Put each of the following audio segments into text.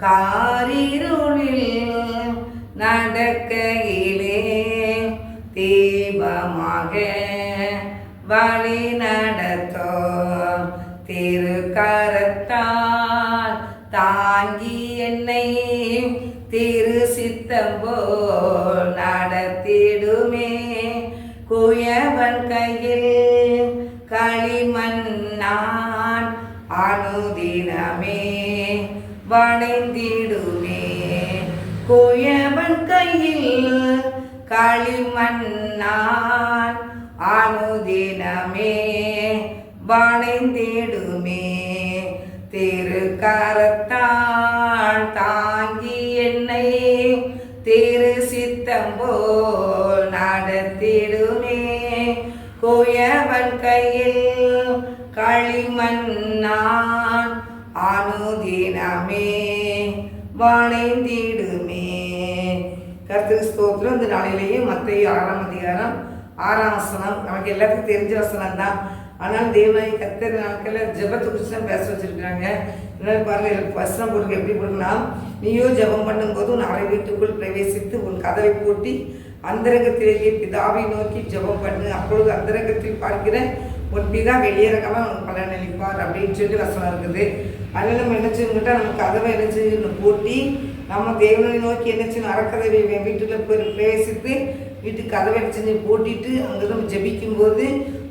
காரிருளில் நடக்கையிலே தீபமாக வழி நடத்தோ திருக்கரத்தால் தாங்கி வணைந்திடுமே. கோயவன் கையில் களிமண் நான் அனுதினமே வணைந்திடுமே. திருக்கரத்தால் தாங்கி என்னை திரு சித்தம்போல் நடத்திடுமே. கோயவன் கையில் களிமண்ணான் அனுதினமே வணைந்திடுமே கர்த்தர் ஸ்தோத்திரம் இந்த நாளிலேயே மத்திய ஆறாம் அதிகாரம் ஆறாம் வசனம் நமக்கு எல்லாத்துக்கும் தெரிஞ்ச வசனம் தான் ஆனால் தேவனை கத்தர் நாட்களில் ஜபத்தை குறித்து தான் பேச வச்சிருக்கிறாங்க இன்னொரு எனக்கு வசனம் கொடுக்க எப்படி கொடுக்குன்னா நீயோ ஜெபம் பண்ணும்போது உன் அறை வீட்டுக்குள் பிரவேசித்து உன் கதவை பூட்டி அந்தரங்கத்திலேயே பிதாவை நோக்கி ஜெபம் பண்ணு அப்பொழுது அந்தரங்கத்தில் பார்க்கிற உன் பிதா வெளியேறக்காம உனக்கு பலனளிப்பார் அப்படின்னு சொல்லி வசனம் இருக்குது அதனால நம்ம என்ன செய்யணும்ட்டா நம்ம கதவை என்ன செய்யணும்? பூட்டி நம்ம தேவனை நோக்கி என்ன செய்யணும்? அறக்கதவை வீட்டில் போய் பிரவேசித்து வீட்டுக்கு கதவை என்ன செஞ்சு பூட்டிட்டு அங்கே நம்ம ஜெபிக்கும் போது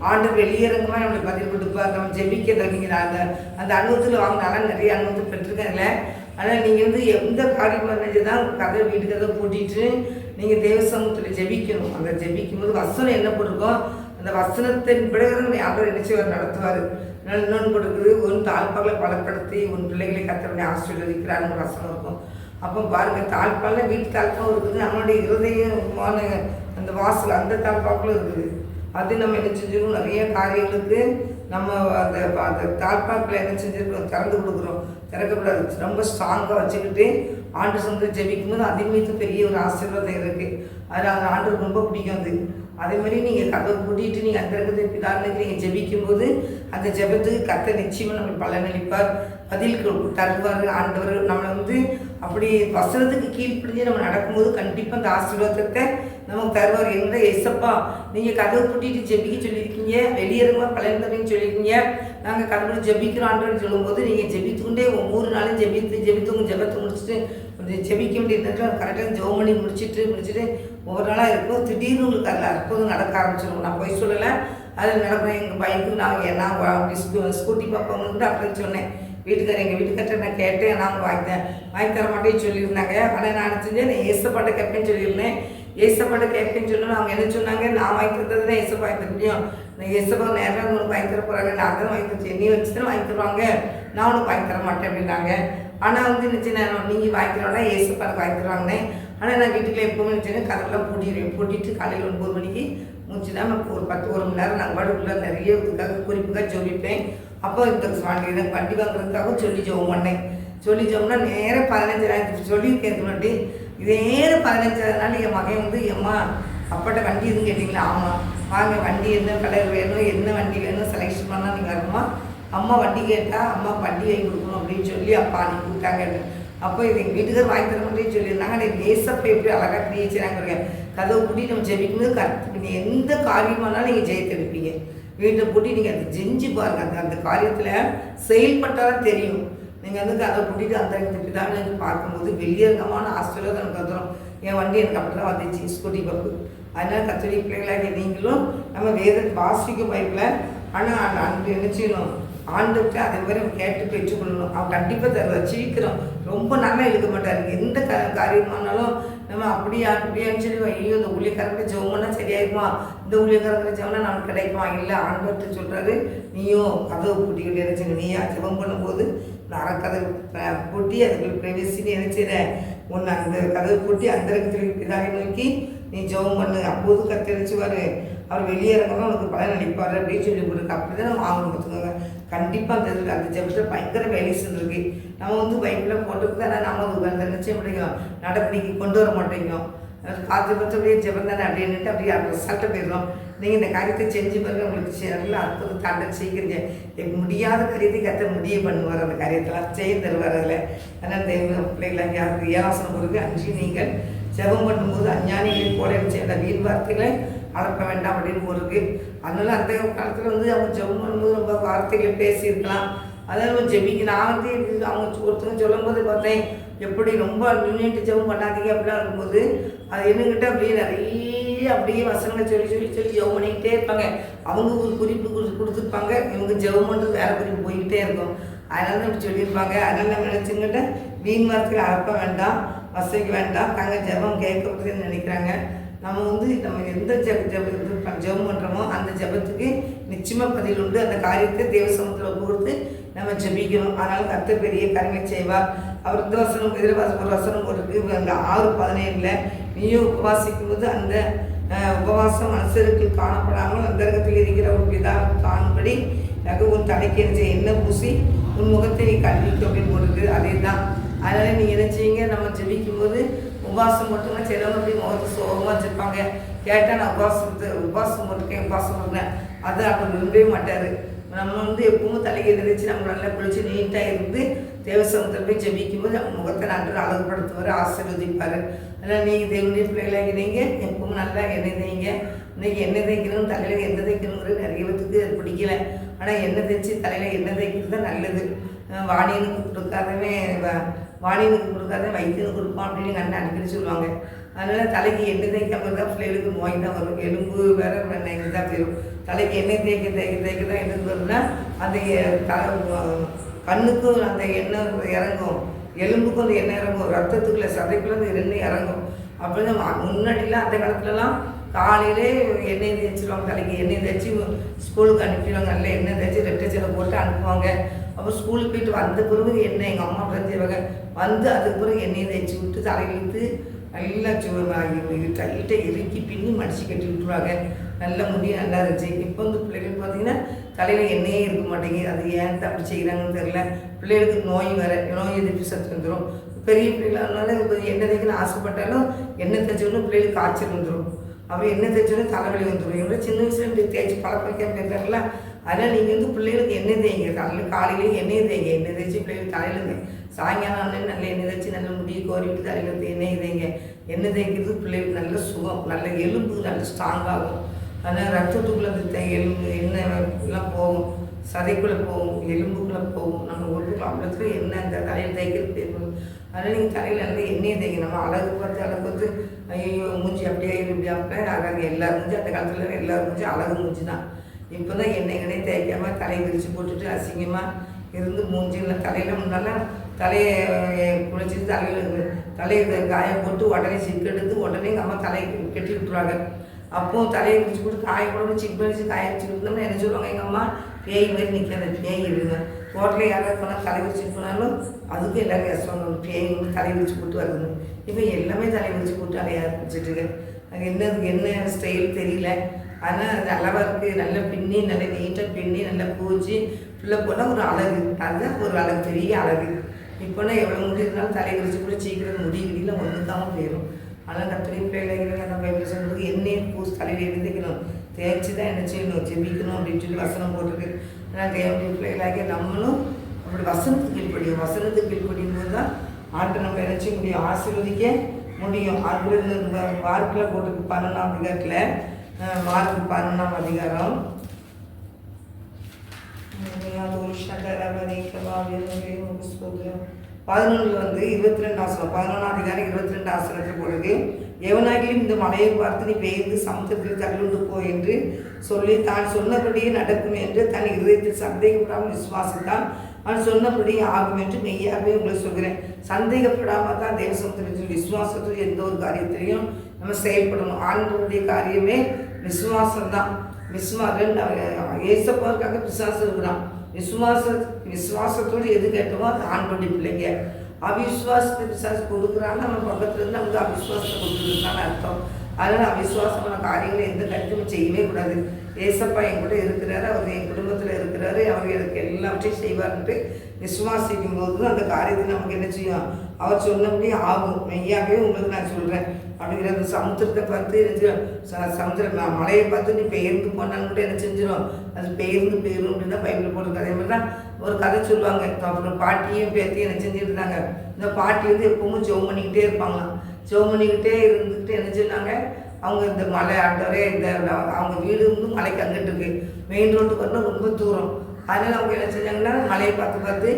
ஆண்டு வெளியேறங்கமாக நம்மளுக்கு பதில் கொடுப்பார். நம்ம ஜெபிக்க நீங்கள் அந்த அந்த அனுபவத்தில் வாங்கினாலும் நிறைய அனுபவத்தை பெற்றிருக்காங்கல்ல ஆனால் நீங்கள் வந்து எந்த காரியம் நினைச்சுதான் கதை வீட்டு கதை போட்டிட்டு நீங்கள் தேவ சமூகத்தில் ஜெபிக்கணும். அந்த ஜெபிக்கும் போது வசனம் என்ன போட்டிருக்கோம் அந்த வசனத்தின் பிறகு ஆண்டவர் அவர் நடத்துவார். நடத்துவார் இன்னொன்று கொடுக்குது. உன் தாழ்பாலை பலப்படுத்தி உன் பிள்ளைகளை கத்தவனை ஆசீர்வதிக்கிறான்னு வசனம் இருக்கும். அப்போ பாருங்க தாழ்ப்பாளில் வீட்டு தாழ்பாவும் இருக்குது. நம்மளுடைய இருதயமான அந்த வாசல் அந்த தாழ்ப்பாக்களும் இருக்குது. அது நம்ம என்ன செஞ்சிருக்கோம் நிறைய காரியங்களுக்கு நம்ம அந்த அந்த தாழ்பாக்கில் என்ன செஞ்சிருக்கோம் திறந்து கொடுக்குறோம். திறக்கக்கூடாது ரொம்ப ஸ்ட்ராங்காக வச்சுக்கிட்டு ஆண்டு சொந்த ஜெபிக்கும் போது அதே பெரிய ஒரு ஆசீர்வாதம் இருக்குது அது அந்த ஆண்டவர் ரொம்ப பிடிக்கும் அது. அதே மாதிரி நீங்கள் கதவை கூட்டிகிட்டு நீங்கள் அந்த இடத்துல நீங்கள் ஜெபிக்கும் போது அந்த ஜெபத்துக்கு கத்த நிச்சயமாக நம்மளுக்கு பலனளிப்பார் பதில் தருவார். ஆண்டவர் நம்மளை வந்து அப்படி வசனத்துக்கு கீழ்ப்படிஞ்சு நம்ம நடக்கும்போது கண்டிப்பாக அந்த ஆசீர்வாதத்தை நமக்கு தருவார். எந்த எசப்பா நீங்கள் கதவை கூட்டிட்டு ஜெபிக்க சொல்லியிருக்கீங்க வெளியேறமா பலன் தரேன்னு சொல்லியிருக்கீங்க. நாங்கள் கதவுல ஜெபிக்கிறோம் சொல்லும்போது நீங்கள் ஜெபித்துக்கொண்டே ஒவ்வொரு நாளும் ஜெபித்து ஜெபித்து உங்கள் ஜெபத்தை முடிச்சுட்டு கொஞ்சம் ஜெபிக்க வேண்டிய நேரத்தில் கரெக்டாக ஜெபம் பண்ணி முடிச்சுட்டு முடிச்சுட்டு ஒவ்வொரு நாளாக இருக்கும் திடீர்னு உங்களுக்கு அதில் அற்புதம் நடக்க ஆரம்பிச்சிடும் நான் போய் சொல்லலை. அதில் நடக்கும். எங்கள் பைக்கு நான் நான் ஸ்கூட்டி பார்ப்பவங்ககிட்ட அப்படின்னு சொன்னேன். வீட்டுக்காரர் எங்கள் வீட்டுக்கார்ட்ட நான் கேட்டேன். நான் வாங்கிட்டேன் வாங்கி தர மாட்டேன்னு சொல்லியிருந்தாங்க. ஆனால் நான் செஞ்சேன்? நான் ஏசப்பாட்ட கேட்பேன்னு சொல்லியிருந்தேன். ஏசப்பாட்ட கேட்பேன்னு சொல்லணும் அவங்க என்ன சொன்னாங்க? நான் வாங்கி தந்தது தான் ஏசப்பா வாங்கி தர முடியும். நான் ஏசப்பா நேரம் உனக்கு வாங்கி தர போகிறாங்க நான் தான் வாங்கி தரேன் நீ வச்சு தான் வாங்கி தருவாங்க. நான் உனக்கு வாங்கி தர மாட்டேன் அப்படின்னாங்க. ஆனால் வந்து நினச்சி நான் நீங்கள் வாங்கிக்கிறோன்னா ஏசப்பாக்கு வாங்கி தருவாங்கன்னே ஆனால் நான் வீட்டுக்குள்ள எப்பவுமே நினச்சேன் கதெல்லாம் பூட்டிடுவேன். பூட்டிட்டு காலையில் ஒன்பது மணிக்கு முடிச்சுனா நான் ஒரு பத்து ஒரு மணி நேரம் நாங்கள் பாட்டுக்குள்ளே நிறைய இதுக்காக குறிப்புக்காக ஜோபிப்பேன் அப்போ இந்த வண்டி எனக்கு வண்டி வாங்குறதுக்காக சொல்லி ஜோம் பண்ணேன். சொல்லி ஜோம்னா நேரம் பதினஞ்சாயிரத்துக்கு சொல்லியிருக்கேன் முன்னாடி. இதே பதினஞ்சாயிரம் நாள் என் மகன் வந்து எம்மா அப்பாட்ட வண்டி எதுவும் கேட்டிங்களா? ஆமாம் வாங்க வண்டி என்ன கலர் வேணும் என்ன வண்டி வேணும் செலெக்ஷன் பண்ணால் நீங்கள் வரணுமா? அம்மா வண்டி கேட்டால் அம்மா வண்டி வாங்கி கொடுக்கணும் அப்படின்னு சொல்லி அப்பா அனுப்பி விட்டாங்க அப்போ இது எங்கள் வீட்டுக்கார் வாங்கி தர முடியும் சொல்லியிருந்தாங்க. ஆனால் நேசப்பை எப்படி அழகாக கிரியச்சினாங்க கதவை பூட்டி நம்ம ஜெபிக்கும்போது கருத்து நீங்கள் எந்த காரியமானாலும் நீங்கள் ஜெயித்தெடுப்பீங்க வீட்டை பூட்டி நீங்கள் அதை செஞ்சு பாருங்கள் அந்த அந்த காரியத்தில் செயல்பட்டாலும் தெரியும். நீங்கள் வந்து கதை பூட்டிட்டு அந்த இடத்துக்கு தான் நீங்கள் பார்க்கும்போது வெளியரங்கமான ஆஸ்திரேலியா எனக்கு வந்துடும் என் வண்டி எனக்கு அப்படி தான் வந்துச்சு. ஸ்கூட்டி பப்பு அதனால் கத்தோலிக்க பிள்ளைகளாக நீங்களும் நம்ம வேதத்தை வாசிக்கும் பைப்பில் ஆனால் அன்று என்ன செய்யணும். அதே மாதிரி கேட்டு பெற்றுக்கொள்ளணும். அவன் கண்டிப்பாக தருவார். சீக்கிரம் ரொம்ப நல்லா இழுக்க மாட்டார். எந்த க காரியமானாலும் நம்ம அப்படியா அப்படியான்னு சொல்லி ஐயோ இந்த ஊழியக்காரங்க ஜெவம்னா சரியாயிருமா? இந்த ஊழியக்காரங்க ஜெவனா நமக்கு கிடைக்குமா? இல்லை ஆண்டவர்கிட்ட சொல்கிறாரு நீயும் கதவை பூட்டிக்கிட்டு நினைச்சுங்க நீயா ஜெபம் பண்ணும்போது நான் கதவு பூட்டி அதுக்குள்ள பிரவேசின்னு நினைச்சிட உன்னை அந்த கதவை பூட்டி அந்த இடத்துல பிதாவை நோக்கி நீ ஜெபம் பண்ணு. அப்போது கத்தரிச்சுவார் அவர் வெளியே இறங்கணும் உனக்கு பலன் அளிப்பார் அப்படின்னு சொல்லி கொடுக்கு. அப்படி தான் நம்ம வாங்கணும் பார்த்துக்கோங்க. கண்டிப்பாக அந்த இதில் அந்த ஜபத்தில் பயங்கர வேலிசன் இருக்கு நம்ம வந்து பைப்பில் போட்டுக்கு தானே நம்ம அந்த நிச்சயம் பண்ணிக்கலாம் நடவடிக்கை கொண்டு வர மாட்டேங்கும் காற்று பற்றபடியே ஜெபம் தானே அப்படின்ட்டு அப்படியே அந்த ரிசல்ட்டை போயிடும் நீங்கள் இந்த காரியத்தை செஞ்சு பாருங்க. உங்களுக்கு நல்ல அற்புதம் தாண்ட செய்கிறீங்க. முடியாத காரியத்தை கத்த முடிய பண்ணுவார். அந்த காரியத்தெல்லாம் செய்ய தருவார் அதில். அதனால் தெய்வ பிள்ளைகளை யாருக்கு ஏராசனம் கொடுங்க அஞ்சு நீங்கள் ஜெபம் பண்ணும்போது அஞ்ஞானிகளை போல செய்த வீண் வார்த்தைகளை அளக்க வேண்டாம் அப்படின்னு இருக்குது அதனால அந்த காலத்தில் வந்து அவங்க ஜெபம் பண்ணும்போது ரொம்ப வார்த்தைகள் பேசியிருக்கலாம். அதான் நம்ம ஜெபிக்க நான் வந்து அவங்க ஒருத்தவங்க சொல்லும்போது பார்த்தேன் எப்படி ரொம்ப நின்றுட்டு ஜெபம் பண்ணாதீங்க அப்படிலாம் இருக்கும்போது அது என்னங்கிட்ட அப்படியே நிறைய அப்படியே வசனங்களை சொல்லி சொல்லி சொல்லி ஜெபம் பண்ணிக்கிட்டே இருப்பாங்க. அவங்க ஒரு குறிப்பு கொடுத்துருப்பாங்க. இவங்க ஜெபம் பண்ணுறது வேற குறிப்பு போய்கிட்டே இருக்கும். அதனால தான் இப்படி சொல்லியிருப்பாங்க. அதனால நம்ம நினச்சிங்கிட்ட வீண் வார்த்தைகள் அழப்ப வேண்டாம் வசதிக்கு வேண்டாம். தாங்க ஜெபம் கேட்கப்படுதுன்னு நினைக்கிறாங்க. நம்ம வந்து நம்ம எந்த ஜெப ஜப இது ஜெபம் பண்ணுறோமோ அந்த ஜெபத்துக்கு நிச்சயமாக பதில் உண்டு. அந்த காரியத்தை தேவசமத்தில் கொடுத்து நம்ம ஜெபிக்கணும். அதனால் கத்த பெரிய கருமை செய்வார். அவர் இந்த வசனம் இதில் ஒரு வசனம் போட்டிருக்கு. அந்த ஆறு பதினேழில் நீயும் உபவாசிக்கும் போது அந்த உபவாசம் மனுஷருக்கு காணப்படாமல் அந்தரகத்தில் இருக்கிற ஒரு பிதா காணும்படி எனக்கு உன் தலைக்கு என்ன எண்ணெய் பூசி உன் முகத்தை நீ கல்வி தொகை போட்டிருக்கு. அதே தான் அதனால் நீங்கள் என்ன செய்யுங்க? நம்ம ஜபிக்கும் போது உபவாசம் மட்டுமே சிலவங்க அப்படி முகத்தை சோகமாக வச்சுருப்பாங்க. கேட்டால் நான் உபவாசத்தை உபவாசம் போட்டிருக்கேன் உபவாசம் பண்ணேன் அதை அவர் விரும்பவே மாட்டார். நம்ம வந்து எப்பவும் தலைக்கு எதிர்த்து நம்ம நல்லா குளிச்சு நீட்டாக இருந்து தேவசமத்தில் போய் ஜெபிக்கும் போது நம்ம முகத்தை நன்று அழகுபடுத்துவார் ஆசீர்வதிப்பார். அதனால் நீங்கள் தேவனுடைய பிள்ளைகளாக நீங்கள் எப்பவும் நல்லா எண்ணெய் தேய்ங்க. இன்னைக்கு எண்ணெய் தேய்க்கணும் தலையில் எண்ணெய் தைக்கணுங்கிறது நிறைய பேத்துக்கு அது பிடிக்கல. ஆனால் எண்ணெய் தேய்ச்சி தலையில் எண்ணெய் தேய்க்கிறது தான் நல்லது. வாணியனுக்கு கொடுக்காதவன் வ- வாணியனுக்கு கொடுக்காத வைத்தியனுக்கு கொடுப்பான் அப்படின்னு எங்கள் அண்ணன் அடிக்கடி சொல்லுவாங்க. அதனால் தலைக்கு எண்ணெய் தேய்க்காம இருந்தால் பிள்ளைகளுக்கு நோய் தான் வரும். எலும்பு வேற எண்ணெய் தான் போயிடும் தலைக்கு எண்ணெய் தேய்க்க தேய்க்க தேய்க்க தான் எண்ணெய் வரும்னா அந்த தலை கண்ணுக்கும் அந்த எண்ணெய் இறங்கும். எலும்புக்கும் அந்த எண்ணெய் இறங்கும். ரத்தத்துக்குள்ளே சதைக்குள்ள அந்த எண்ணெய் இறங்கும். அப்படின்னு முன்னாடிலாம் அந்த காலத்துலலாம் காலையிலே எண்ணெய் தேய்ச்சிடுவாங்க தலைக்கு எண்ணெய் தேய்ச்சி ஸ்கூலுக்கு அனுப்பிடுவாங்க. நல்ல எண்ணெய் தேய்ச்சி ரெட்டை சீலை போட்டு அனுப்புவாங்க. அப்போ ஸ்கூலுக்கு போயிட்டு வந்த பிறகு என்ன எங்கள் அம்மா அப்படி வந்து அதுக்கு பிறகு எண்ணெயை தேய்ச்சி விட்டு தலையில் இழுத்து நல்லா டைட்டாக இறுக்கி பின்னி மடிச்சு கட்டி விட்டுருவாங்க. நல்ல முடி நல்லா இருந்துச்சு. இப்போ வந்து பிள்ளைகள் பார்த்தீங்கன்னா தலையில் எண்ணெயே இருக்க மாட்டேங்குது. அது ஏன் அப்படி செய்கிறாங்கன்னு தெரில பிள்ளைகளுக்கு நோய் வர நோய் எதிர்ப்பு சத்து வந்துடும் பெரிய பிள்ளைகளானால இப்போ எண்ணெய் தேய்க்கணும்னு ஆசைப்பட்டாலும் எண்ணெய் தைச்சோன்னு பிள்ளைகளுக்கு காய்ச்சல் வந்துடும் அப்புறம் எண்ணெய் தைச்சோன்னு தலைவலி வந்துடும் இவ்வளோ சின்ன வயசுல இப்படி தேய்ச்சி பழக்க வைக்காம அதனால் நீங்கள் வந்து பிள்ளைகளுக்கு எண்ணெய் தேய்ங்க. காலையில் காலையிலேயே எண்ணெய் தேய்ங்க. எண்ணெய் தேய்ச்சி பிள்ளைகளுக்கு தலையில் தேய் சாயங்காலம் ஆனால் நல்ல எண்ணெய் தேய்ச்சி நல்ல முடியை கோரிட்டு தலையில் எண்ணெய் தேய்ங்க. எண்ணெய் தேய்க்கிறது பிள்ளைகளுக்கு நல்ல சுகம். நல்ல எலும்பு நல்ல ஸ்ட்ராங் ஆகும். அதனால் ரத்தத்துக்குள்ளே அந்த எலும்பு எண்ணெய் போகும். சதைக்குள்ளே போகும். எலும்புக்குள்ளே போகும். நம்ம உடம்புக்கு அவ்வளோத்துல எண்ணெய் அந்த தலையில் தேய்க்கிறது தேய்க்கணும் அதனால் நீங்கள் தலையில் நல்லா எண்ணெயை தேய்ங்க. நம்ம அழகு பார்த்து அழகு பார்த்து ஐயோ மூஞ்சி அப்படியே இப்படி அப்படியே அழகு எல்லா மூஞ்சி அந்த காலத்தில் எல்லா மூஞ்சி அழகு மூஞ்சி தான் இப்போ தான் எண்ணெய் எண்ணெய் தலையை விரித்து போட்டுட்டு அசிங்கமாக இருந்து மூஞ்சியில் தலையில் முன்னெல்லாம் தலையை குளிச்சுட்டு தலையில் தலையை காய போட்டு உடனே சிக்கு எடுத்து உடனே எங்கள் அம்மா தலையை கட்டி விட்டுருவாங்க. அப்போ தலையை விரிச்சு போட்டு காய போட்டு சிக்கு வச்சு காய வச்சு விட்டோம்னா என்ன சொல்லுவாங்க எங்கள் அம்மா? பேய் மாதிரி நிற்காத பேய் இருங்க. ஹோட்டலில் யாராவது போனால் தலை விரிச்சு போனாலும் அதுக்கும் எல்லாரும் பேசுவாங்க பேய் வந்து தலை விரிச்சு போட்டு வருது இப்போ எல்லாமே தலை விரிச்சு போட்டு அலைய ஆரம்பிச்சிட்டு இருக்கு. அது என்னது என்ன ஸ்டைல் தெரியல. ஆனால் அது அளவாக இருக்குது நல்லா பின்னி நல்லா நீட்டாக பின்னி நல்லா பூச்சி. ஃபுல்லாக போனால் ஒரு அழகு. அதுதான் ஒரு அழகு பெரிய அழகு. இப்போனா எவ்வளோ முடி இருந்தாலும் தலை விரிச்சு கூட சீக்கிரம் முடி இடியில் ஒன்று தான் போயிடும் ஆனால் கத்திரி பிள்ளைகளை நம்ம பைபிள் சொல்றது? எண்ணெயை பூசி தலையில் எழுதிக்கணும் தேய்ச்சி தான் என்ன செய்யணும்? ஜெபிக்கணும் அப்படின்னு சொல்லி வசனம் போட்டிருக்கு ஆனால் தேவனுடைய பிள்ளைகளாகிய நம்மளும் அப்படி வசனத்துக்கு கீழ்ப்படியும். வசனத்துக்கு கீழ்ப்படியும் போது தான் ஆட்டை நம்ம என்ன செய்ய முடியும்? ஆசீர்வதிக்க முடியும். அது இந்த போட்டிருக்கு பன்னெண்டாம் அதிகாரத்தில் மார்க் பன்னெண்டாம் அதிகாரம். பதினொன்று வந்து இருபத்தி ரெண்டு ஆசனம். பதினொன்றாம் அதிகாரம் இருபத்தி ரெண்டு ஆசனத்தில் பொழுது எவனாகிலும் இந்த மலையை பார்த்து நீ பெயர்ந்து சமுத்திரத்தில் தள்ளுண்டு போ என்று சொல்லி தான் சொன்னபடியே நடக்கும் என்று தன் இருதயத்தில் சந்தேகப்படாமல் விசுவாசித்தான். அவன் சொன்னபடி ஆகும் என்று மெய்யாகவே உங்களுக்கு சொல்கிறேன். சந்தேகப்படாமல் தான் தேவ சமுத்திரத்தில் விசுவாசத்தில் எந்த ஒரு காரியத்திலையும் நம்ம செயல்படணும். ஆண்டவருடைய காரியமே விசுவாசம் தான் விசுவாசம் ஏசப்பாருக்காக விசுவாசம் இருக்கிறான். விசுவாச விசுவாசத்தோடு எது கேட்டோமோ அது பண்ணி பிள்ளைங்க. அவிஸ்வாசத்தை விசுவாசம் கொடுக்குறான்னு நம்ம பக்கத்துலேருந்து நமக்கு அவிஸ்வாசத்தை கொடுத்துருக்கான்னு அர்த்தம். அதனால் அவிசுவாசமான காரியங்களை எந்த கணிக்கும் செய்யவே கூடாது. ஏசப்பா என் கூட இருக்கிறாரு அவர் என் குடும்பத்தில் இருக்கிறாரு அவர் எனக்கு எல்லாவற்றையும் செய்வார்ன்ட்டு விசுவாசிக்கும் போது அந்த காரியத்தை நமக்கு என்ன செய்யும்? அவர் சொன்னபடி ஆகும். மெய்யாகவே உங்களுக்கு நான் சொல்கிறேன் அப்படிங்கிற அந்த சமுத்திரத்தை பார்த்து என்ன செய்யும்? சமுத்திரம் நான் மலையை பார்த்து நீ பெயர்ந்து போனாலும் கூட என்ன செஞ்சிடும் அது பெயர்ந்து பெயரும் அப்படின்னா தான் பைபிள் போட்டிருக்கு. அதே மாதிரி தான் ஒரு கதை சொல்லுவாங்க. அப்புறம் பாட்டியும் பேத்தியும் என்ன செஞ்சுட்டு இருந்தாங்க. இந்த பாட்டி வந்து எப்பவும் ஜோம் பண்ணிக்கிட்டே இருப்பாங்களாம். ஜெபம் பண்ணிக்கிட்டே இருந்துக்கிட்டு என்ன சொன்னாங்க? அவங்க இந்த மலை ஆண்டவரே இந்த அவங்க வீடு வந்து மலைக்கு அங்கிட்டு இருக்கு. மெயின் ரோட்டுக்கு வரணும் ரொம்ப தூரம். அதனால அவங்க என்ன செஞ்சாங்கன்னா மலையை பார்த்து பார்த்து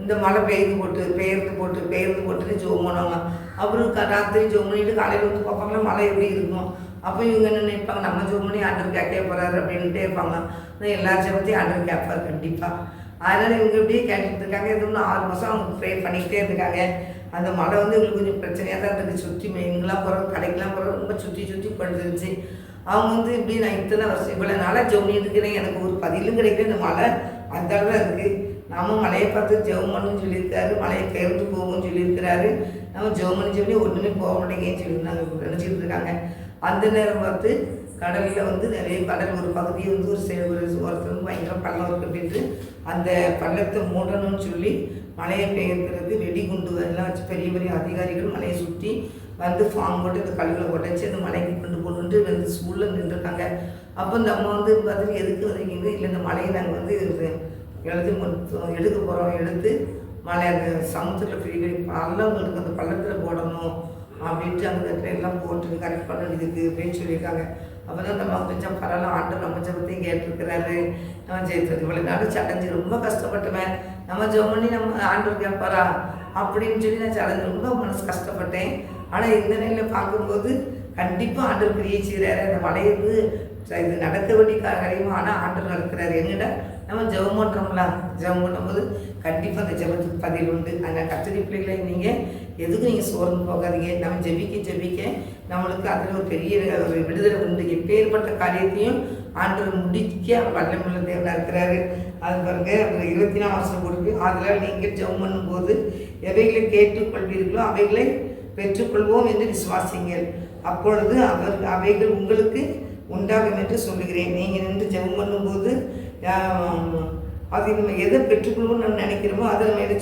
இந்த மழை பெய்து போட்டு பெயர்ந்து போட்டு பெயர்ந்து போட்டுன்னு ஜோம் பண்ணுவாங்க அப்புறம் ராத்திரி ஜோம் பண்ணிட்டு காலையில் வந்து பார்ப்பாங்களா மழை எப்படி இருக்கும். அப்போ இவங்க என்ன நினைப்பாங்க நம்ம ஜோம் பண்ணி ஆண்டர் கேட்க போகிறாரு அப்படின்ட்டே இருப்பாங்க. எல்லா ஜபத்தையும் ஆண்டர் கேட்பார் கண்டிப்பாக அதனால் இவங்க இப்படியே கேட்டுக்கிட்டு இருக்காங்க. இது இன்னும் ஆறு மாதம் அவங்க ப்ரே பண்ணிக்கிட்டே இருக்காங்க. அந்த மழை வந்து இவங்களுக்கு கொஞ்சம் பிரச்சனையாக தான் இருக்குது சுற்றி எங்கெல்லாம் போகிறோம் கடைக்கெல்லாம் போகிறோம் ரொம்ப சுற்றி சுற்றி படுத்துருந்துச்சு. அவங்க வந்து இப்படி நான் இத்தனை வருஷம் இவ்வளோ நாளாக ஜெபம் இருக்கிறேன். எனக்கு ஒரு பதிலும் கிடைக்கல. இந்த மழை அந்த அளவு இருக்குது நம்ம மலையை பார்த்து ஜெபம் பண்ணணும்னு சொல்லியிருக்காரு. மலையை பெயர்ந்து போகும்னு சொல்லியிருக்கிறாரு. நம்ம ஜெபம் பண்ணி சொல்லி ஒன்றுமே போக மாட்டேங்கன்னு நாங்கள் நினச்சிட்டு இருக்காங்க. அந்த நேரம் பார்த்து கடலில் வந்து நிறைய கடல் ஒரு பகுதி வந்து ஒரு சே ஒரு ஒருத்தர் வந்து பயங்கர பள்ளம் இருக்கு அப்படின்ட்டு அந்த பள்ளத்தை மூடணும்னு சொல்லி மலையை பெயர்க்கிறது வெடிகுண்டு எல்லாம் வச்சு பெரிய பெரிய அதிகாரிகள் மலையை சுற்றி வந்து ஃபார்ம் போட்டு இந்த கல்லுகளை உடைச்சி அந்த மலைக்கு கொண்டு போகணுன்ட்டு வந்து சூழல் நின்றுருக்காங்க. அப்போ இந்த அம்மா வந்து பார்த்துட்டு எதுக்கு வந்தீங்க இல்லை இந்த மலையை நாங்கள் வந்து எழுதி எடுக்க போகிறோம் எடுத்து மலை அந்த சமுத்திரத்தில் பெரிய பெரிய பள்ளம் அந்த பள்ளத்தில் போடணும் அப்படின்ட்டு அந்த இடத்துல எல்லாம் போட்டு கரெக்ட் பண்ண வேண்டியதுக்கு அப்படின்னு சொல்லியிருக்காங்க. அப்போ தான் நம்ம கொஞ்சம் பரவாயில்ல ஆண்டு நம்ம ஜபத்தையும் கேட்டிருக்கிறாரு. நம்ம ஜெயித்தது இவ்வளோ நாள் சடைஞ்சு ரொம்ப கஷ்டப்பட்டுவேன். நம்ம ஜெபம் பண்ணி நம்ம ஆண்டவர் கேட்பாரா? அப்படின்னு சொல்லி நான் சடைஞ்சு ரொம்ப மனசு கஷ்டப்பட்டேன். ஆனால் இந்த நிலையில் பார்க்கும்போது கண்டிப்பாக ஆண்டவர் கிரியை செய்கிறாரு அந்த ஸோ இது நடக்க வேண்டிய ஆனால் ஆண்டவர் நடக்கிறாரு. என்னடா? நம்ம ஜெபம் பண்ணுறோம்ல. ஜெபம் பண்ணும்போது கண்டிப்பாக அந்த ஜெபத்துக்கு பதில் உண்டு. ஆனால் கத்திரி பிள்ளைகளை நீங்கள் எதுக்கும் நீங்கள் சோர்ந்து போகாதீங்க. நம்ம ஜெபிக்க ஜெபிக்க நம்மளுக்கு அதில் ஒரு பெரிய ஒரு விடுதலை உண்டு. எப்பேற்பட்ட காரியத்தையும் ஆண்டவர் முடிக்க வல்லமுள்ள தேவனாக இருக்கிறாரு. அது பாருங்க இருபத்தி நாலு வருஷம் கொடுக்கு அதனால் நீங்கள் ஜெபம் பண்ணும்போது எவைகளை கேட்டுக்கொள்வீர்களோ அவைகளை பெற்றுக்கொள்வோம் என்று விசுவாசிங்கள் அப்பொழுது அவர் அவைகள் உங்களுக்கு உண்டாகும் என்று சொல்லுகிறேன். நீங்கள் நின்று ஜெபம் பண்ணும்போது அது நம்ம எதை பெற்றுக்கொள்வோம்னு நம்ம நினைக்கிறோமோ அதை நம்ம என்ன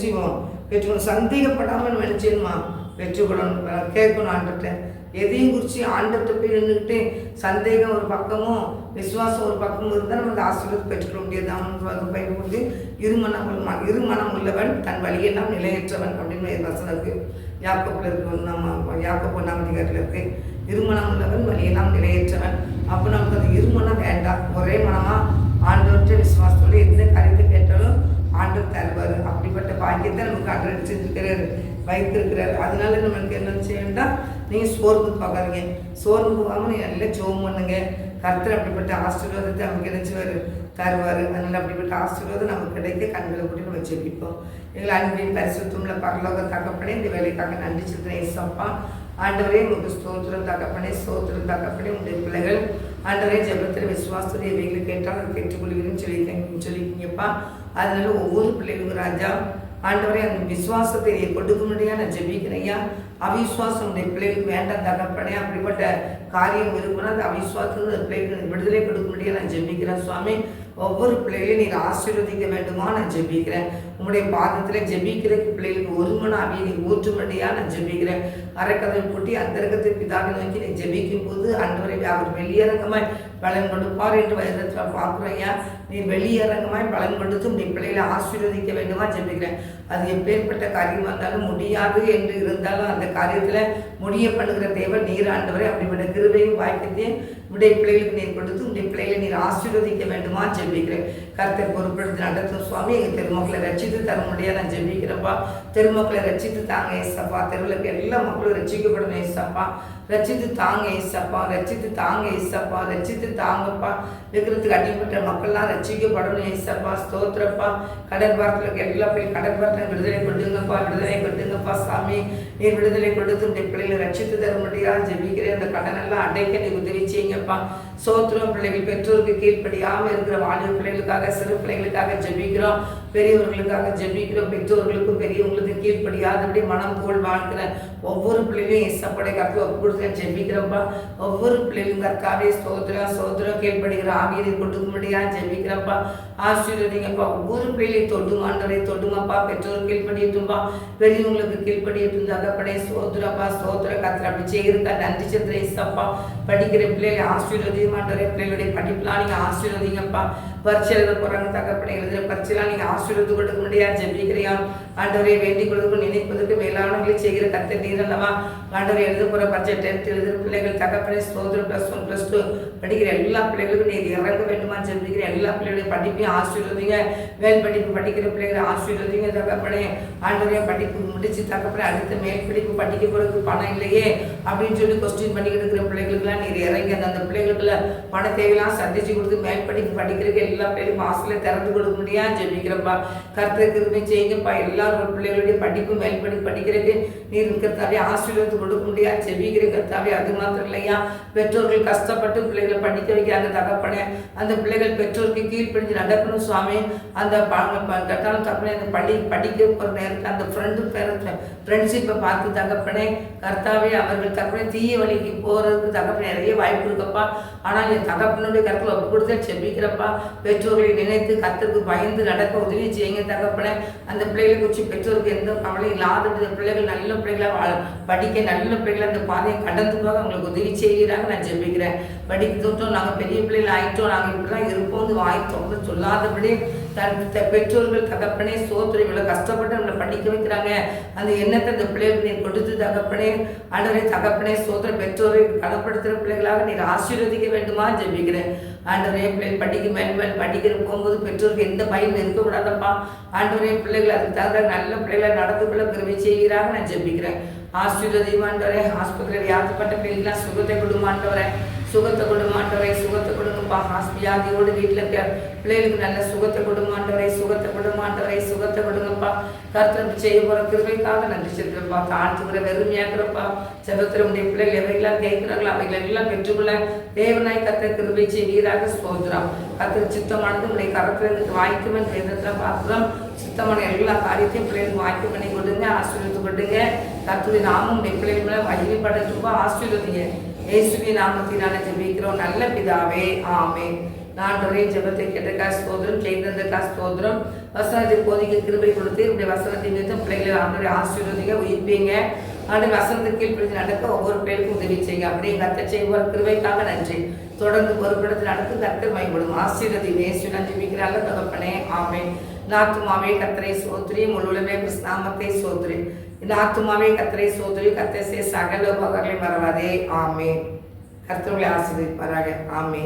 பெற்றுக்கணும் சந்தேகப்படாமல் நம்ம என்ன பெற்றுக்கொள்ளணும். கேட்கணும் ஆண்டர்கிட்ட எதையும் குறித்து ஆண்டர்கிட்ட போய் நின்றுக்கிட்டு சந்தேகம் ஒரு பக்கமும் விசுவாசம் ஒரு பக்கமும் இருந்தால் நம்ம அந்த ஆசீர்வாதத்தை பெற்றுக்கொள்ள முடியாது அவன் பையன் இருமணம் இருமணம் உள்ளவன் தன் வழியெல்லாம் நிலையற்றவன் அப்படின்னு வசனம் இருக்குது யாக்கோப்பில் இருக்கு நம்ம யாக்கப்போ ஒன்றாம் அதிகாரத்தில் இருமனம் உள்ளவன் வழியெல்லாம் நிலையற்றவன். அப்போ நமக்கு அது இருமனம் வேண்டாம். ஒரே மனமாக ஆண்டவர்கிட்ட விசுவாசத்தோடு எந்த காரியத்தை கேட்டாலும் ஆண்டவர் தருவார். அப்படிப்பட்ட பாக்கியத்தை நமக்கு ஆண்டவர் செஞ்சுருக்கிறாரு வைத்திருக்கிறார். அதனால நம்மளுக்கு என்ன செய்யணும்னா நீங்கள் சோர்ந்து பார்க்காதீங்க சோர்ந்து போகாமல் நீங்கள் நல்லா ஜோம் பண்ணுங்க. கர்த்தர் அப்படிப்பட்ட ஆசீர்வாதத்தை நமக்கு நினைச்சுவார் தருவார். அதனால் அப்படிப்பட்ட ஆசீர்வாதம் நமக்கு கிடைக்க கண்களை கூட்டி நம்ம வச்சுருப்போம் எங்களை அன்பின் பரிசுத்தமில் பரலோக தகப்பனே இந்த வேலைக்காக நன்றி சொல்கிறேன் ஏசப்பா ஆண்டவரே உங்களுக்கு ஸ்தோத்திரம் தகப்பனே ஸ்தோத்திரம் தகப்பனே உங்களுடைய பிள்ளைகள். ஆண்டவரே ஜெபத்தில் விசுவாசத்தை வேலை கேட்டால் அதை பெற்றுக்கொள்வீங்கன்னு சொல்லியிருக்கேன் சொல்லியிருக்கீங்கப்பா. அதனால ஒவ்வொரு பிள்ளைகளுக்கும் ராஜா. ஆண்டவரே அந்த விசுவாசத்தை நீ கொடுக்க நான் ஜெபிக்கிறையா ஐயா. அவிசுவாசம் உடைய பிள்ளைகளுக்கு வேண்டாம் தகப்பனே அப்படிப்பட்ட காரியம் இருக்குன்னா அந்த அவிசுவாசத்துக்கு அந்த பிள்ளைகளுக்கு விடுதலை கொடுக்க முடியாது நான் ஜெபிக்கிறேன் சுவாமி. ஒவ்வொரு பிள்ளைகளையும் நீர் ஆசீர்வதிக்க வேண்டுமா? நான் ஜெபிக்கிறேன். உங்களுடைய பாதத்தில் ஜெபிக்கிறதுக்கு பிள்ளைகளுக்கு ஒரு மணி அவியை நீ ஊற்றுமடியா நான் ஜெபிக்கிறேன். அரைக்கதவை பூட்டி அந்தரகத்தை பிதாக நோக்கி நீ ஜெபிக்கும் போது அன்றவரை அவர் வெளியரங்கமாய் பலன் கொடுப்பார் என்று வேதத்தில் பார்க்குறோம் ஐயா. நீ வெளியரங்கமாய் பலன் கொடுத்து உடைய பிள்ளைகளை ஆசீர்வதிக்க வேண்டுமா? ஜெபிக்கிறேன். அது எப்பேற்பட்ட காரியமாக இருந்தாலும் முடியாது என்று இருந்தாலும் அந்த காரியத்தில் முடிய பண்ணுகிற தேவன் நீர் ஆண்டவரை அப்படிப்பட்ட கிருபையும் வாய்க்கத்தையும் உடைய பிள்ளைகளுக்கு நீர் கொடுத்து உடைய பிள்ளைகளை நீர் ஆசீர்வதிக்க வேண்டுமா? ஜெபிக்கிறேன். கருத்தை பொறுப்படுத்தி நடத்தும் சுவாமி எங்கள் திருமக்களை ரட்சித்து தர முடியாது நான் ஜெபிக்கிறப்பா திருமக்களை ரட்சித்து தாங்க ஏசப்பா. தெருவில் இருக்க எல்லா மக்களும் ரட்சிக்கப்படணும் ஏசப்பா. ரச்சித்து தாங்க ஏசப்பா. ரட்சித்து தாங்க ஏசப்பா. ரட்சித்து தாங்கப்பா. விக்கிரத்துக்கு அடிப்பட்ட மக்கள்லாம் ரட்சிக்கப்படணும் ஏசப்பா. ஸ்தோத்திரப்பா. கடற்பாரத்தில் எல்லா பேரும் கடற்பாரத்தில் விடுதலை கொடுங்கப்பா விடுதலை கொடுங்கப்பா சாமி. நீர் விடுதலை கொடுத்து உடைய பிள்ளைகளை ரட்சித்து தர முடியாது ஜெபிக்கிறேன். அந்த கடனெல்லாம் அடைக்க நீ உதவி செய்யுங்கப்பா. சோத்திரம் பிள்ளைகள் பெற்றோருக்கு கீழ்ப்படியாமல் இருக்கிற வாலிப பிள்ளைகளுக்காக சிறு பிள்ளைகளுக்காக ஜெபிக்கிறோம். பெரியவர்களுக்காக ஜெபிக்கிறோம். பெற்றோர்களுக்கும் பெரியவங்களுக்கும் கீழ்ப்படியாதபடி மனம் போல் வாழ்க்கிற ஒவ்வொரு பிள்ளைகளையும் இசப்படை கற்று ஒப்பு கொடுத்து ஜெபிக்கிறப்பா ஒவ்வொரு பிள்ளைகளும் கற்காவே சோதரம் சோதரம் கீழ்ப்படுகிற ஆவியரை கொடுக்க முடியாது ஜெபிக்கிறப்பா ஆசீர்வதிங்கப்பா. ஒவ்வொரு பிள்ளைகளையும் தொட்டுமாண்டரை தொட்டுமாப்பா பெற்றோர் கீழ்ப்படியட்டும்பா. பெரியவங்களுக்கு கீழ்ப்படியட்டும் தகப்படை சோதரப்பா சோதர கத்திர அப்படி செய்கிறக்கா நன்றி சந்திர இசப்பா. படிக்கிற பிள்ளைகளை ஆசீர்வதிமாண்டரை பிள்ளைகளுடைய படிப்புலாம் நீங்கள் ஆசீர்வதிங்கப்பா. பரிச்சை எழுத போகிறாங்க தகப்படை எழுதுகிற பரிச்சைலாம் நீங்கள் ஆசீர்வது கொடுக்க முடியாது ஜெபிக்கிறியா ஆண்டவரை வேண்டிக் கொடுக்க நினைப்பதற்கு மேலானவர்களை செய்கிற கத்தை நீரல்லவா ஆண்டவரை எழுத போகிற பரிச்சை டென்த் எழுதுகிற பிள்ளைகள் தகப்படை சோதரம் ப்ளஸ் ஒன் ப்ளஸ் டூ படிக்கிற எல்லா பிள்ளைகளுக்கும் நீர் இறங்க வேண்டுமா ஜெபிக்கிற எல்லா பிள்ளைகளையும் படிப்பையும் ஆசீர்வதிங்க. மேல் படிப்பு படிக்கிற பிள்ளைகளை ஆசீர்வதிங்க. தகப்பனே ஆண்டவரே படிப்பு முடிச்சு தகப்பனே அடுத்த மேல் படிப்பு படிக்க போகிறதுக்கு பணம் இல்லையே அப்படின்னு சொல்லி கொஸ்டின் பண்ணிக்கிட்டு இருக்கிற பிள்ளைகளுக்குலாம் நீர் இறங்கி அந்த அந்த பிள்ளைகளுக்குள்ள பண தேவையெல்லாம் சந்திச்சு கொடுத்து மேல் படிப்பு படிக்கிறதுக்கு எல்லா பிள்ளைகளும் வாசலை திறந்து கொடுக்க முடியாது ஜெபிக்கிறப்பா கருத்து கிருமை செய்யுங்கப்பா. எல்லாரும் பிள்ளைகளுடைய படிப்பு மேல் படிப்பு படிக்கிறதுக்கு நீர் இருக்கிறதாவே ஆசீர்வாதம் கொடுக்க முடியாது. ஜெபிக்கிற கர்த்தாவே அது மாத்திரம் இல்லையா? பெற்றோர்கள் கஷ்டப்பட்டு பிள்ளைகள் படிக்க வைக்கிறாங்க தகப்பனே அந்த பிள்ளைகள் பெற்றோருக்கு கீழ்ப்பிடிஞ்சு நடக்கணும் சுவாமி. அந்த கட்டாலும் தகப்பனே அந்த பள்ளி படிக்க போகிற நேரத்தில் அந்த ஃப்ரெண்டு பேர ஃப்ரெண்ட்ஷிப்பை பார்த்து தகப்பனே கர்த்தாவே அவர்கள் தகப்பனே தீய வழிக்கு போகிறதுக்கு தகப்பனே நிறைய வாய்ப்பு இருக்கப்பா. ஆனால் என் தகப்பனுடைய கருத்தில் ஒப்பு கொடுத்து செபிக்கிறப்பா. பெற்றோர்களை நினைத்து கத்துக்கு பயந்து நடக்க உதவி செய்யுங்க தகப்பனே. அந்த பிள்ளைகளை குறித்து பெற்றோருக்கு எந்த கவலையும் இல்லாத பிள்ளைகள் நல்ல பிள்ளைகளாக வாழ படிக்க நல்ல பிள்ளைகளை அந்த பாதையை கடந்து போக அவங்களுக்கு உதவி செய்கிறாங்க. நான் ஜெபிக்கிறேன். படிக்க இருந்துட்டோம் நாங்கள் பெரிய பிள்ளைகள் ஆகிட்டோம் நாங்கள் இப்படி தான் வாய் தொங்க சொல்லாதபடி தன் பெற்றோர்கள் தகப்பனே சோத்துரை இவ்வளோ கஷ்டப்பட்டு நம்மளை படிக்க வைக்கிறாங்க. அந்த எண்ணத்தை அந்த பிள்ளைகளுக்கு நீ கொடுத்து தகப்பனே ஆண்டவரே தகப்பனே சோத்துற பெற்றோரை கனப்படுத்துகிற பிள்ளைகளாக நீர் ஆசீர்வதிக்க வேண்டுமா ஜெபிக்கிறேன். ஆண்டவரே பிள்ளைகள் படிக்க மேல் படிக்கிற போகும்போது பெற்றோருக்கு எந்த பயம் இருக்கக்கூடாதப்பா. ஆண்டவரே பிள்ளைகள் அதுக்கு தகுந்த நல்ல பிள்ளைகளை நடந்து கொள்ள பெருமை செய்கிறாங்க நான் ஜெபிக்கிறேன். ஆசீர்வதிமாண்டவரே ஆஸ்பத்திரியில் யாத்திரப்பட்ட பிள்ளைகளாம் சுகத்தை கொடுமாண்டவரே சுகத்தை கொடுமாண்டவரை சுகத்தை கொடுங்கப்பா. வியாதியோடு வீட்டில் இருக்க பிள்ளைகளுக்கு நல்ல சுகத்தை கொடுமாண்டவரை சுகத்தை கொடுமாண்டவரை சுகத்தை கொடுங்கப்பா. கருத்து செய்ய போகிற கிருமைக்காக நன்றி செலுத்துறப்பா தாழ்த்துக்கிற வெறுமையாக்குறப்பா. செபத்தில் உடைய பிள்ளைகள் எவைகளாம் கேட்கிறாங்களோ அவைகளெல்லாம் பெற்றுக்கொள்ள தேவனாய் கத்த கிருபை செய்வீராக சோதரம் கத்திர சித்தமானது உடைய கரத்தில் வாய்க்கும் வாய்க்குமே வேதத்தில் பார்க்குறோம். சுத்தமான எல்லா காரியத்தையும் பிள்ளைகளுக்கு வாய்ப்பு பண்ணி கொடுங்க ஆசீர்வதித்து கொடுங்க. கத்துடைய நாமும் உடைய பிள்ளைகள் மேலே மகிமைப்படட்டும்பா ஆசீர்வதிங்க. இயேசுவி நாமத்தினால ஜெபிக்கிறோம். நல்ல பிதாவே ஆமே நான் ஒரே ஜெபத்தை கேட்டக்கா ஸ்தோத்திரம். செய்ததுக்கா ஸ்தோத்திரம். வசனத்தை போதிக்க கிருபை கொடுத்து இப்படி வசனத்தை மீது பிள்ளைகளை ஆண்டோடைய ஆசீர்வதிங்க உயிர்ப்பீங்க. ஆண்டு வசனத்துக்கு இப்படி நடக்க ஒவ்வொரு பேருக்கும் உதவி செய்யுங்க. எங்கள் கத்த செய்வோர் கிருபைக்காக நன்றி. தொடர்ந்து பொறுப்பிடத்தில் நடந்து கத்தர் மைப்படும் ஆசீர்வதி நேசு நன்றி மிக்கிறாங்க தகப்பனே ஆமே நாத்துமாவே கத்தரை சோத்ரி முழுவதுமே கிருஷ்ணாமத்தை சோத்ரி நாத்துமாவே ஆத்துமாவே கத்தரை சோதரி கத்தை சே சகல உபகரங்களை மறவாதே ஆமே கர்த்தர்களை ஆசிரியப்பாராக ஆமே